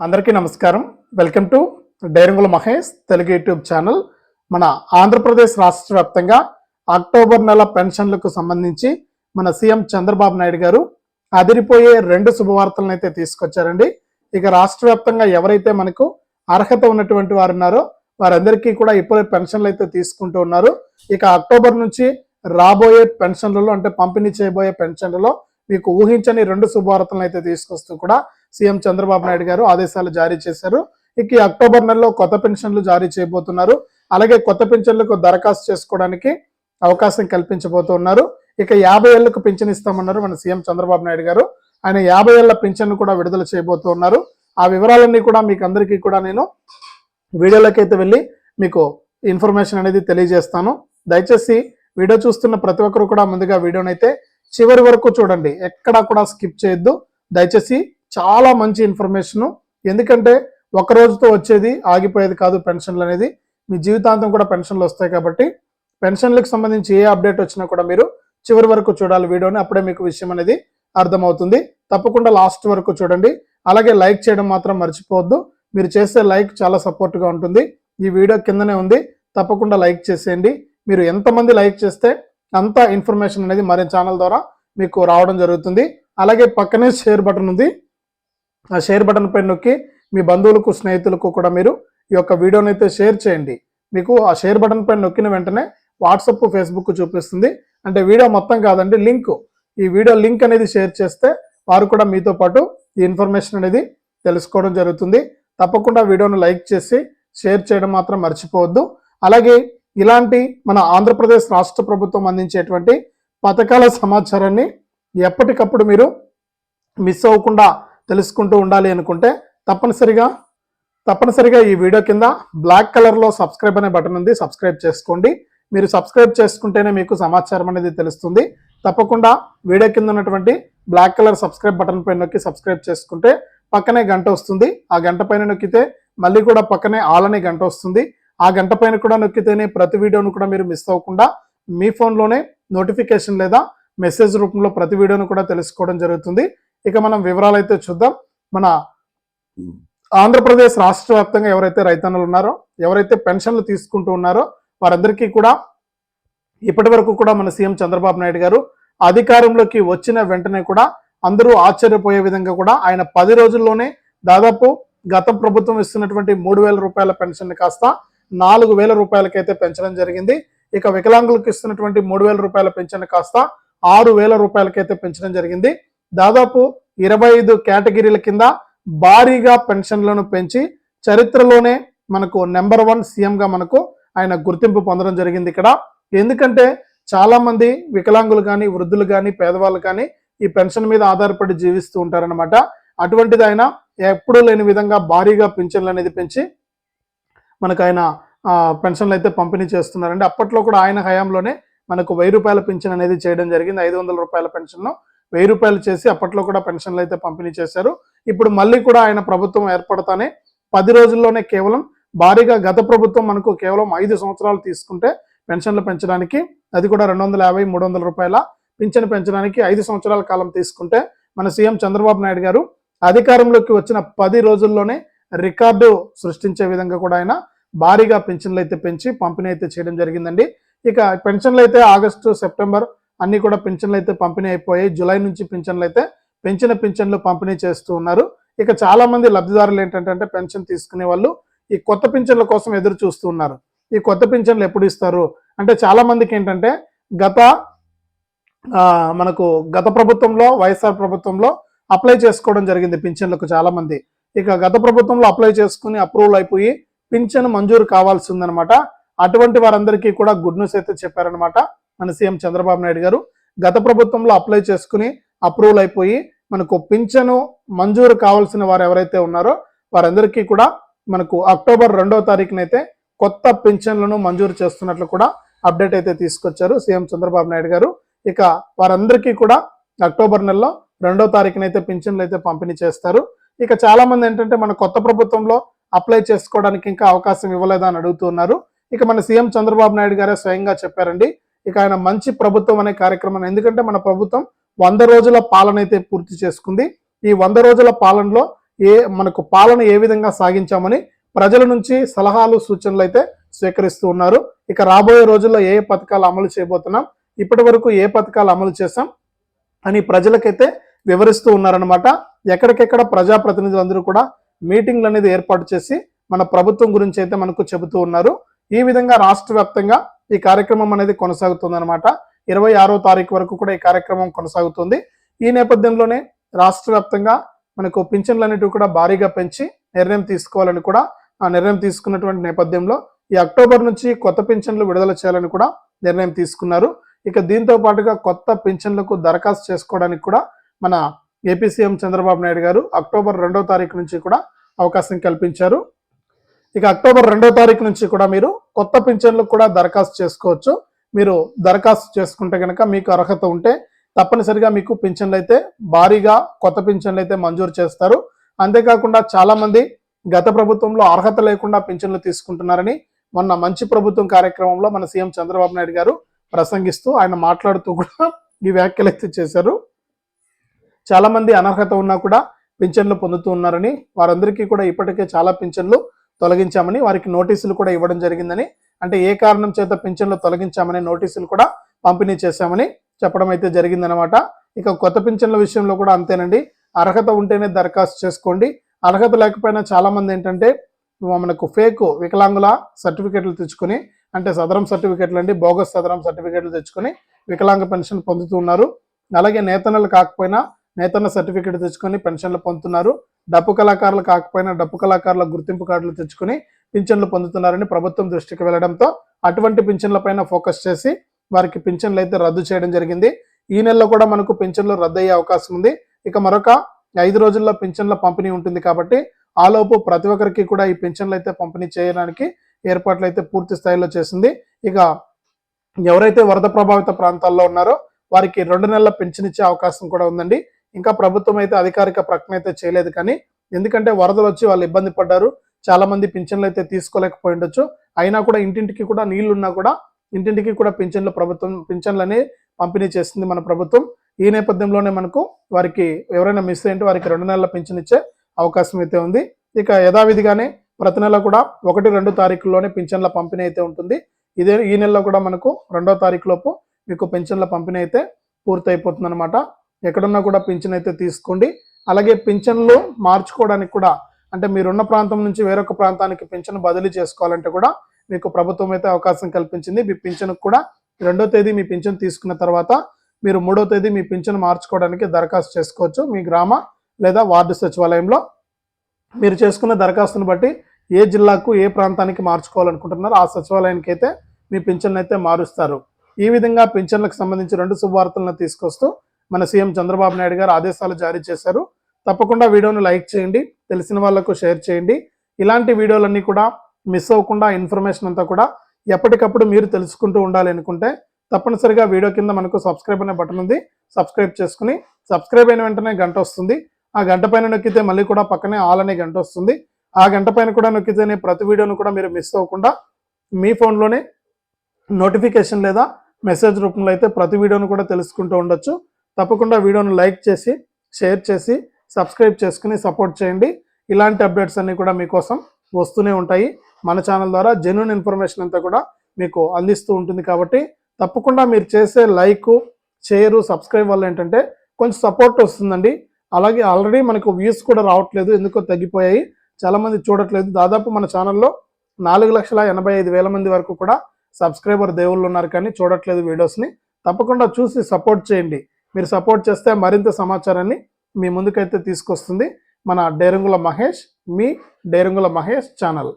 అందరికీ నమస్కారం. Welcome to డైరంగుల మహేష్ తెలుగు యూట్యూబ్ ఛానల్. మన ఆంధ్రప్రదేశ్ రాష్ట్ర వ్యాప్తంగా అక్టోబర్ నెల పెన్షన్లకు సంబంధించి మన సీఎం చంద్రబాబు నాయుడు గారు అదిరిపోయే రెండు శుభవార్తలను అయితే తీసుకొచ్చారండి. ఇక రాష్ట్ర వ్యాప్తంగా ఎవరైతే మనకు అర్హత ఉన్నటువంటి వారు ఉన్నారో వారందరికీ కూడా ఇప్పుడే పెన్షన్లు అయితే తీసుకుంటూ ఉన్నారు. ఇక అక్టోబర్ నుంచి రాబోయే పెన్షన్లలో అంటే పంపిణీ చేయబోయే పెన్షన్లలో మీకు ఊహించని రెండు శుభవార్తలను అయితే తీసుకొస్తూ కూడా సీఎం చంద్రబాబు నాయుడు గారు ఆదేశాలు జారీ చేశారు. ఇక ఈ అక్టోబర్ నెలలో కొత్త పెన్షన్లు జారీ చేయబోతున్నారు. అలాగే కొత్త పెన్షన్లకు దరఖాస్తు చేసుకోవడానికి అవకాశం కల్పించబోతున్నారు. ఇక యాభై ఏళ్ళకు పింఛన్ ఇస్తామన్నారు మన సీఎం చంద్రబాబు నాయుడు గారు. ఆయన యాభై ఏళ్ళ పింఛన్ కూడా విడుదల చేయబోతున్నారు. ఆ వివరాలన్నీ కూడా మీకు అందరికీ కూడా నేను వీడియోలోకి అయితే వెళ్ళి మీకు ఇన్ఫర్మేషన్ అనేది తెలియజేస్తాను. దయచేసి వీడియో చూస్తున్న ప్రతి ఒక్కరు కూడా ముందుగా వీడియోనైతే అయితే చివరి వరకు చూడండి. ఎక్కడా కూడా స్కిప్ చేయొద్దు. దయచేసి చాలా మంచి ఇన్ఫర్మేషన్ ఎందుకంటే ఒక రోజుతో వచ్చేది ఆగిపోయేది కాదు పెన్షన్లు అనేది. మీ జీవితాంతం కూడా పెన్షన్లు వస్తాయి కాబట్టి పెన్షన్లకు సంబంధించి ఏ అప్డేట్ వచ్చినా కూడా మీరు చివరి వరకు చూడాలి వీడియోని. అప్పుడే మీకు విషయం అనేది అర్థమవుతుంది. తప్పకుండా లాస్ట్ వరకు చూడండి. అలాగే లైక్ చేయడం మాత్రం మర్చిపోవద్దు. మీరు చేసే లైక్ చాలా సపోర్ట్గా ఉంటుంది. ఈ వీడియో కిందనే ఉంది. తప్పకుండా లైక్ చేసేయండి. మీరు ఎంతమంది లైక్ చేస్తే అంత ఇన్ఫర్మేషన్ అనేది మరి ఛానల్ ద్వారా మీకు రావడం జరుగుతుంది. అలాగే పక్కనే షేర్ బటన్ ఉంది. ఆ షేర్ బటన్ పైన నొక్కి మీ బంధువులకు స్నేహితులకు కూడా మీరు ఈ యొక్క వీడియోని అయితే షేర్ చేయండి. మీకు ఆ షేర్ బటన్ పైన నొక్కిన వెంటనే వాట్సప్ ఫేస్బుక్ చూపిస్తుంది. అంటే వీడియో మొత్తం కాదండి లింక్. ఈ వీడియో లింక్ అనేది షేర్ చేస్తే వారు కూడా మీతో పాటు ఈ ఇన్ఫర్మేషన్ అనేది తెలుసుకోవడం జరుగుతుంది. తప్పకుండా వీడియోను లైక్ చేసి షేర్ చేయడం మాత్రం మర్చిపోవద్దు. అలాగే ఇలాంటి మన ఆంధ్రప్రదేశ్ రాష్ట్ర ప్రభుత్వం అందించేటువంటి పథకాల సమాచారాన్ని ఎప్పటికప్పుడు మీరు మిస్ అవ్వకుండా తెలుసుకుంటూ ఉండాలి అనుకుంటే తప్పనిసరిగా తప్పనిసరిగా ఈ వీడియో కింద బ్లాక్ కలర్లో సబ్స్క్రైబ్ అనే బటన్ ఉంది సబ్స్క్రైబ్ చేసుకోండి. మీరు సబ్స్క్రైబ్ చేసుకుంటేనే మీకు సమాచారం అనేది తెలుస్తుంది. తప్పకుండా వీడియో కింద ఉన్నటువంటి బ్లాక్ కలర్ సబ్స్క్రైబ్ బటన్ పైన నొక్కి సబ్స్క్రైబ్ చేసుకుంటే పక్కనే గంట వస్తుంది. ఆ గంట పైన నొక్కితే మళ్ళీ కూడా పక్కనే ఆల్ అనే గంట వస్తుంది. ఆ గంట పైన కూడా నొక్కితేనే ప్రతి వీడియోను కూడా మీరు మిస్ అవ్వకుండా మీ ఫోన్లోనే నోటిఫికేషన్ లేదా మెసేజ్ రూపంలో ప్రతి వీడియోను కూడా తెలుసుకోవడం జరుగుతుంది. ఇక మనం వివరాలు అయితే చూద్దాం. మన ఆంధ్రప్రదేశ్ రాష్ట్ర వ్యాప్తంగా ఎవరైతే రైతన్నులు ఉన్నారో ఎవరైతే పెన్షన్లు తీసుకుంటూ ఉన్నారో వారందరికీ కూడా ఇప్పటి వరకు కూడా మన సీఎం చంద్రబాబు నాయుడు గారు అధికారంలోకి వచ్చిన వెంటనే కూడా అందరూ ఆశ్చర్యపోయే విధంగా కూడా ఆయన పది రోజుల్లోనే దాదాపు గత ప్రభుత్వం ఇస్తున్నటువంటి మూడు వేల రూపాయల పెన్షన్ కాస్త నాలుగు వేల రూపాయలకైతే పెంచడం జరిగింది. ఇక వికలాంగులకు ఇస్తున్నటువంటి మూడు వేల రూపాయల పెన్షన్ కాస్త ఆరు వేల రూపాయలకైతే పెంచడం జరిగింది. దాదాపు ఇరవై ఐదు కేటగిరీల కింద భారీగా పెన్షన్లను పెంచి చరిత్రలోనే మనకు నెంబర్ వన్ సీఎంగా మనకు ఆయన గుర్తింపు పొందడం జరిగింది ఇక్కడ. ఎందుకంటే చాలామంది వికలాంగులు కానీ వృద్ధులు కానీ పేదవాళ్ళు కానీ ఈ పెన్షన్ మీద ఆధారపడి జీవిస్తూ ఉంటారనమాట అటువంటిది ఆయన ఎప్పుడూ లేని విధంగా భారీగా పింఛన్లు అనేది పెంచి మనకు ఆయన పెన్షన్లు అయితే పంపిణీ చేస్తున్నారండి. అప్పట్లో కూడా ఆయన హయాంలోనే మనకు వెయ్యి రూపాయల పెన్షన్ అనేది చేయడం జరిగింది. ఐదు వందల రూపాయల పెన్షన్ను వెయ్యి రూపాయలు చేసి అప్పట్లో కూడా పెన్షన్లు అయితే పంపిణీ చేశారు. ఇప్పుడు మళ్ళీ కూడా ఆయన ప్రభుత్వం ఏర్పడతానే పది రోజుల్లోనే కేవలం భారీగా గత ప్రభుత్వం మనకు కేవలం ఐదు సంవత్సరాలు తీసుకుంటే పెన్షన్లు పెంచడానికి అది కూడా రెండు వందల యాభై మూడు వందల రూపాయల పింఛను పెంచడానికి ఐదు సంవత్సరాల కాలం తీసుకుంటే మన సీఎం చంద్రబాబు నాయుడు గారు అధికారంలోకి వచ్చిన పది రోజుల్లోనే రికార్డు సృష్టించే విధంగా కూడా ఆయన భారీగా పెన్షన్లు అయితే పెంచి పంపిణీ అయితే చేయడం జరిగిందండి. ఇక పెన్షన్లు అయితే ఆగస్టు సెప్టెంబర్ అన్నీ కూడా పింఛన్లు అయితే పంపిణీ అయిపోయాయి. జూలై నుంచి పింఛన్లు అయితే పెంచిన పింఛన్లు పంపిణీ చేస్తూ ఉన్నారు. ఇక చాలా మంది లబ్ధిదారులు ఏంటంటే పెన్షన్ తీసుకునే వాళ్ళు ఈ కొత్త పింఛన్ల కోసం ఎదురు చూస్తూ ఉన్నారు. ఈ కొత్త పింఛన్లు ఎప్పుడు ఇస్తారు? అంటే చాలా మందికి ఏంటంటే గత మనకు గత ప్రభుత్వంలో వైఎస్ఆర్ ప్రభుత్వంలో అప్లై చేసుకోవడం జరిగింది పింఛన్లకు చాలా మంది. ఇక గత ప్రభుత్వంలో అప్లై చేసుకుని అప్రూవల్ అయిపోయి పింఛన్ మంజూరు కావాల్సి ఉందనమాట అటువంటి వారందరికీ కూడా గుడ్ న్యూస్ అయితే చెప్పారనమాట. మన సీఎం చంద్రబాబు నాయుడు గారు గత ప్రభుత్వంలో అప్లై చేసుకుని అప్రూవల్ అయిపోయి మనకు పింఛను మంజూరు కావాల్సిన వారు ఎవరైతే ఉన్నారో వారందరికీ కూడా మనకు అక్టోబర్ రెండవ తారీఖునైతే కొత్త పింఛన్లను మంజూరు చేస్తున్నట్లు కూడా అప్డేట్ అయితే తీసుకొచ్చారు సీఎం చంద్రబాబు నాయుడు గారు. ఇక వారందరికీ కూడా అక్టోబర్ నెలలో రెండో తారీఖునైతే పింఛన్లు అయితే పంపిణీ చేస్తారు. ఇక చాలా మంది ఏంటంటే మన కొత్త ప్రభుత్వంలో అప్లై చేసుకోవడానికి ఇంకా అవకాశం ఇవ్వలేదని అని అడుగుతున్నారు. ఇక మన సీఎం చంద్రబాబు నాయుడు గారే స్వయంగా చెప్పారండి ఇక ఆయన మంచి ప్రభుత్వం అనే కార్యక్రమం ఎందుకంటే మన ప్రభుత్వం వంద రోజుల పాలన అయితే పూర్తి చేసుకుంది. ఈ వంద రోజుల పాలనలో ఏ మనకు పాలన ఏ విధంగా సాగించామని ప్రజల నుంచి సలహాలు సూచనలు అయితే స్వీకరిస్తూ ఉన్నారు. ఇక రాబోయే రోజుల్లో ఏ ఏ పథకాలు అమలు చేయబోతున్నాం ఇప్పటి వరకు ఏ పథకాలు అమలు చేశాం అని ప్రజలకైతే వివరిస్తూ ఉన్నారనమాట ఎక్కడికెక్కడ ప్రజాప్రతినిధులందరూ కూడా మీటింగ్లు అనేది ఏర్పాటు చేసి మన ప్రభుత్వం గురించి అయితే మనకు చెబుతూ ఉన్నారు. ఈ విధంగా రాష్ట్ర వ్యాప్తంగా ఈ కార్యక్రమం అనేది కొనసాగుతుంది అనమాట ఇరవై ఆరో తారీఖు వరకు కూడా ఈ కార్యక్రమం కొనసాగుతుంది. ఈ నేపథ్యంలోనే రాష్ట్ర వ్యాప్తంగా మనకు పింఛన్లు అనేటివి కూడా భారీగా పెంచి నిర్ణయం తీసుకోవాలని కూడా ఆ నిర్ణయం తీసుకున్నటువంటి నేపథ్యంలో ఈ అక్టోబర్ నుంచి కొత్త పింఛన్లు విడుదల చేయాలని కూడా నిర్ణయం తీసుకున్నారు. ఇక దీంతో పాటుగా కొత్త పింఛన్లకు దరఖాస్తు చేసుకోవడానికి కూడా మన ఏపీ సీఎం చంద్రబాబు నాయుడు గారు అక్టోబర్ రెండో తారీఖు నుంచి కూడా అవకాశం కల్పించారు. ఇక అక్టోబర్ రెండో తారీఖు నుంచి కూడా మీరు కొత్త పింఛన్లకు కూడా దరఖాస్తు చేసుకోవచ్చు. మీరు దరఖాస్తు చేసుకుంటే కనుక మీకు అర్హత ఉంటే తప్పనిసరిగా మీకు పింఛన్లు అయితే భారీగా కొత్త పింఛన్లు అయితే మంజూరు చేస్తారు. అంతేకాకుండా చాలామంది గత ప్రభుత్వంలో అర్హత లేకుండా పింఛన్లు తీసుకుంటున్నారని మొన్న మంచి ప్రభుత్వం కార్యక్రమంలో మన సీఎం చంద్రబాబు నాయుడు గారు ప్రసంగిస్తూ ఆయన మాట్లాడుతూ కూడా ఈ వ్యాఖ్యలు అయితే చేశారు. చాలామంది అనర్హత ఉన్నా కూడా పింఛన్లు పొందుతూ ఉన్నారని వారందరికీ కూడా ఇప్పటికే చాలా పింఛన్లు తొలగించామని వారికి నోటీసులు కూడా ఇవ్వడం జరిగిందని అంటే ఏ కారణం చేత పింఛన్లు తొలగించామని నోటీసులు కూడా పంపిణీ చేశామని చెప్పడం అయితే జరిగిందనమాట ఇక కొత్త పింఛన్ల విషయంలో కూడా అంతేనండి. అర్హత ఉంటేనే దరఖాస్తు చేసుకోండి. అర్హత లేకపోయినా చాలామంది ఏంటంటే మనకు ఫేక్ వికలాంగుల సర్టిఫికెట్లు తెచ్చుకొని అంటే సదరం సర్టిఫికెట్లు అండి బోగస్ సదరం సర్టిఫికెట్లు తెచ్చుకొని వికలాంగ పెన్షన్ పొందుతున్నారు అలాగే నేతనలు కాకపోయినా నేతన్న సర్టిఫికెట్ తెచ్చుకొని పెన్షన్లు పొందుతున్నారు. డప్పు కళాకారులు కాకపోయినా డప్పు కళాకారుల గుర్తింపు కార్డులు తెచ్చుకొని పింఛన్లు పొందుతున్నారని ప్రభుత్వం దృష్టికి వెళ్ళడంతో అటువంటి పింఛన్లపైన ఫోకస్ చేసి వారికి పింఛన్లు అయితే రద్దు చేయడం జరిగింది. ఈ నెలలో కూడా మనకు పింఛన్లు రద్దు అయ్యే అవకాశం ఉంది. ఇక మరొక ఐదు రోజుల్లో పింఛన్ల పంపిణీ ఉంటుంది కాబట్టి ఆలోపు ప్రతి ఒక్కరికి కూడా ఈ పింఛన్లు అయితే పంపిణీ చేయడానికి ఏర్పాట్లు అయితే పూర్తి స్థాయిలో చేసింది. ఇక ఎవరైతే వరద ప్రభావిత ప్రాంతాల్లో ఉన్నారో వారికి రెండు నెలల పెన్షన్ ఇచ్చే అవకాశం కూడా ఉందండి. ఇంకా ప్రభుత్వం అయితే అధికారిక ప్రకటన అయితే చేయలేదు కానీ ఎందుకంటే వరదలు వచ్చి వాళ్ళు ఇబ్బంది పడ్డారు. చాలా మంది పింఛన్లు అయితే తీసుకోలేకపోయి ఉండొచ్చు అయినా కూడా ఇంటింటికి కూడా నీళ్ళు ఉన్నా కూడా ఇంటింటికి కూడా పింఛన్లు ప్రభుత్వం పింఛన్లని పంపిణీ చేస్తుంది మన ప్రభుత్వం. ఈ నేపథ్యంలోనే మనకు వారికి ఎవరైనా మిస్ అయింటే వారికి రెండు నెలల పింఛన్ ఇచ్చే అవకాశం అయితే ఉంది. ఇక యథావిధిగానే ప్రతి నెల కూడా ఒకటి రెండు తారీఖుల్లోనే పింఛన్ల పంపిణీ అయితే ఉంటుంది. ఇదే ఈ నెలలో కూడా మనకు రెండో తారీఖు లోపు మీకు పింఛన్ల పంపిణీ అయితే పూర్తయిపోతుంది అనమాట ఎక్కడున్నా కూడా పింఛన్ అయితే తీసుకోండి. అలాగే పింఛన్లు మార్చుకోవడానికి కూడా అంటే మీరున్న ప్రాంతం నుంచి వేరొక ప్రాంతానికి పింఛను బదిలీ చేసుకోవాలంటే కూడా మీకు ప్రభుత్వం అయితే అవకాశం కల్పించింది. మీ పింఛన్కు కూడా రెండో తేదీ మీ పింఛన్ తీసుకున్న తర్వాత మీరు మూడో తేదీ మీ పింఛను మార్చుకోవడానికి దరఖాస్తు చేసుకోవచ్చు. మీ గ్రామ లేదా వార్డు సచివాలయంలో మీరు చేసుకున్న దరఖాస్తును బట్టి ఏ జిల్లాకు ఏ ప్రాంతానికి మార్చుకోవాలనుకుంటున్నారో ఆ సచివాలయానికి అయితే మీ పింఛన్ అయితే మారుస్తారు. ఈ విధంగా పింఛన్లకు సంబంధించి రెండు శుభవార్తలను తీసుకొస్తూ మన సీఎం చంద్రబాబు నాయుడు గారు ఆదేశాలు జారీ చేశారు. తప్పకుండా వీడియోను లైక్ చేయండి తెలిసిన వాళ్ళకు షేర్ చేయండి. ఇలాంటి వీడియోలన్నీ కూడా మిస్ అవ్వకుండా ఇన్ఫర్మేషన్ అంతా కూడా ఎప్పటికప్పుడు మీరు తెలుసుకుంటూ ఉండాలి అనుకుంటే తప్పనిసరిగా వీడియో కింద మనకు సబ్స్క్రైబ్ అనే బటన్ ఉంది. సబ్స్క్రైబ్ చేసుకుని సబ్స్క్రైబ్ అయిన వెంటనే గంట వస్తుంది. ఆ గంట పైన నొక్కితే మళ్ళీ కూడా పక్కనే ఆల్ అనే గంట వస్తుంది. ఆ గంట పైన కూడా నొక్కితేనే ప్రతి వీడియోను కూడా మీరు మిస్ అవ్వకుండా మీ ఫోన్లోనే నోటిఫికేషన్ లేదా మెసేజ్ రూపంలో అయితే ప్రతి వీడియోను కూడా తెలుసుకుంటూ ఉండొచ్చు. తప్పకుండా వీడియోను లైక్ చేసి షేర్ చేసి సబ్స్క్రైబ్ చేసుకుని సపోర్ట్ చేయండి. ఇలాంటి అప్డేట్స్ అన్నీ కూడా మీకోసం వస్తూనే ఉంటాయి. మన ఛానల్ ద్వారా జెన్యున్ ఇన్ఫర్మేషన్ అంతా కూడా మీకు అందిస్తూ ఉంటుంది కాబట్టి తప్పకుండా మీరు చేసే లైక్ షేరు సబ్స్క్రైబ్ వల్ల ఏంటంటే కొంచెం సపోర్ట్ వస్తుందండి. అలాగే ఆల్రెడీ మనకు వ్యూస్ కూడా రావట్లేదు ఎందుకో తగ్గిపోయాయి. చాలామంది చూడట్లేదు. దాదాపు మన ఛానల్లో నాలుగు లక్షల ఎనభై ఐదు వేల మంది వరకు కూడా సబ్స్క్రైబర్ దేవుళ్ళు ఉన్నారు కానీ చూడట్లేదు వీడియోస్ని తప్పకుండా చూసి సపోర్ట్ చేయండి. మీరు సపోర్ట్ చేస్తే మరింత సమాచారాన్ని మీ ముందుకైతే తీసుకొస్తుంది మన డేరంగుల మహేష్ మీ డేరంగుల మహేష్ ఛానల్.